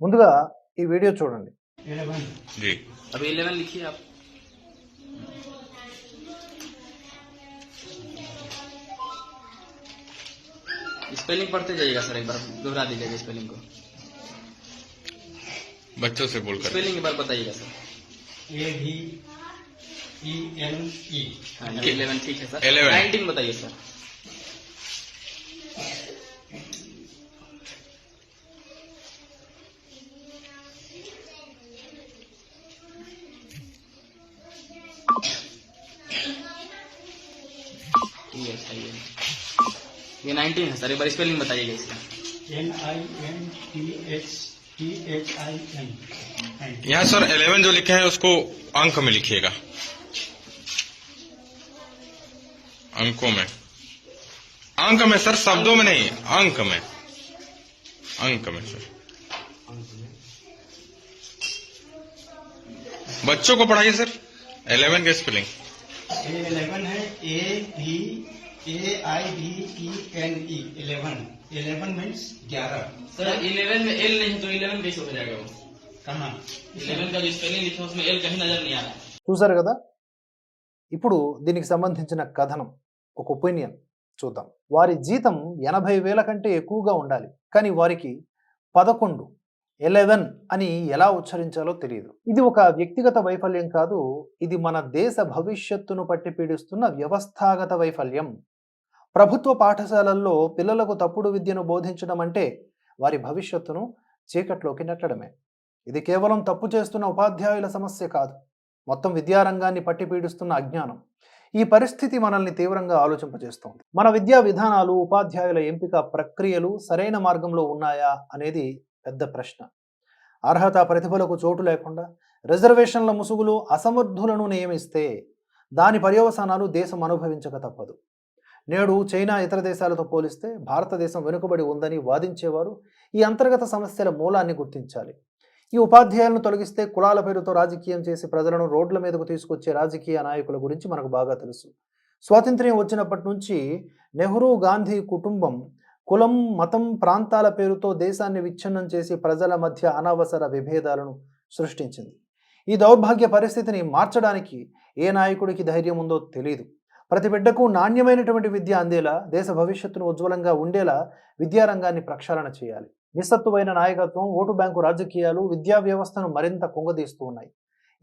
ముందుగా ఈ వీడియో చూడండి इलेवन जी अभी इलेवन लिखिए आप स्पेलिंग पढ़ते जाइएगा सर एक बार दोहरा दीजिएगा स्पेलिंग को बच्चों से बोलकर स्पेलिंग एक बार बताइएगा सर ए भी ई एन ई हाँ इलेवन ठीक है सर 11 नाइनटीन बताइए सर ये नाइनटीन है सर एक बार स्पेलिंग बताइएगा इसका। N I N T H T H I N यहाँ सर 11 जो लिखे हैं उसको अंक में लिखिएगा। अंकों में। अंक में सर शब्दों में नहीं अंक में। अंक में सर। बच्चों को पढ़ाइए सर 11 के स्पेलिंग। ए इलेवन है ए भी ए आई भी E N E eleven eleven means ग्यारह सर इलेवन में एल नहीं तो इलेवन कैसे हो जाएगा वो कहाँ इलेवन का जो स्पेलिंग लिखा है उसमें एल कहीं नजर नहीं आ रहा है చూసారు కదా ఇప్పుడు దీనికి సంబంధించిన కథనం ఒక ఒపీనియన్ చూద్దాం వారి జీతం ఎనభై వేల కంటే ఎక్కువగా ఉండాలి కానీ వారికి పదకొండు ఎలెవెన్ అని ఎలా ఉచ్చరించాలో తెలియదు ఇది ఒక వ్యక్తిగత వైఫల్యం కాదు. ఇది మన దేశ భవిష్యత్తును పట్టి పీడిస్తున్న వ్యవస్థాగత వైఫల్యం. ప్రభుత్వ పాఠశాలల్లో పిల్లలకు తప్పుడు విద్యను బోధించడం అంటే వారి భవిష్యత్తును చీకట్లోకి నెట్టడమే. ఇది కేవలం తప్పు చేస్తున్న ఉపాధ్యాయుల సమస్య కాదు. మొత్తం విద్యారంగాన్ని పట్టి పీడిస్తున్న అజ్ఞానం. ఈ పరిస్థితి మనల్ని తీవ్రంగా ఆలోచింపజేస్తోంది. మన విద్యా విధానాలు ఉపాధ్యాయుల ఎంపిక ప్రక్రియలు సరైన మార్గంలో ఉన్నాయా అనేది పెద్ద ప్రశ్న. అర్హత ప్రతిభలకు చోటు లేకుండా రిజర్వేషన్ల ముసుగులు అసమర్థులను నియమిస్తే దాని పర్యవసానాలు దేశం అనుభవించక తప్పదు. నేడు చైనా ఇతర దేశాలతో పోలిస్తే భారతదేశం వెనుకబడి ఉందని వాదించేవారు ఈ అంతర్గత సమస్యల మూలాన్ని గుర్తించాలి. ఈ ఉపాధ్యాయులను తొలగిస్తే కులాల పేరుతో రాజకీయం చేసి ప్రజలను రోడ్ల మీదకు తీసుకొచ్చే రాజకీయ నాయకుల గురించి మనకు బాగా తెలుసు. స్వాతంత్ర్యం వచ్చినప్పటి నుంచి నెహ్రూ గాంధీ కుటుంబం కులం మతం ప్రాంతాల పేరుతో దేశాన్ని విచ్ఛిన్నం చేసి ప్రజల మధ్య అనవసర విభేదాలను సృష్టించింది. ఈ దౌర్భాగ్య పరిస్థితిని మార్చడానికి ఏ నాయకుడికి ధైర్యం ఉందో తెలియదు ప్రతి బిడ్డకు నాణ్యమైనటువంటి విద్య అందేలా దేశ భవిష్యత్తును ఉజ్వలంగా ఉండేలా విద్యారంగాన్ని ప్రక్షాళన చేయాలి. నిస్సత్తువైన నాయకత్వం ఓటు బ్యాంకు రాజకీయాలు విద్యా వ్యవస్థను మరింత కుంగదీస్తూ ఉన్నాయి.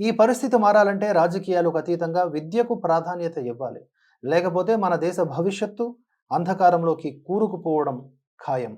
ఈ పరిస్థితి మారాలంటే రాజకీయాలకు అతీతంగా విద్యకు ప్రాధాన్యత ఇవ్వాలి. లేకపోతే మన దేశ భవిష్యత్తు అంధకారంలోకి కూరుకుపోవడం ఖాయం.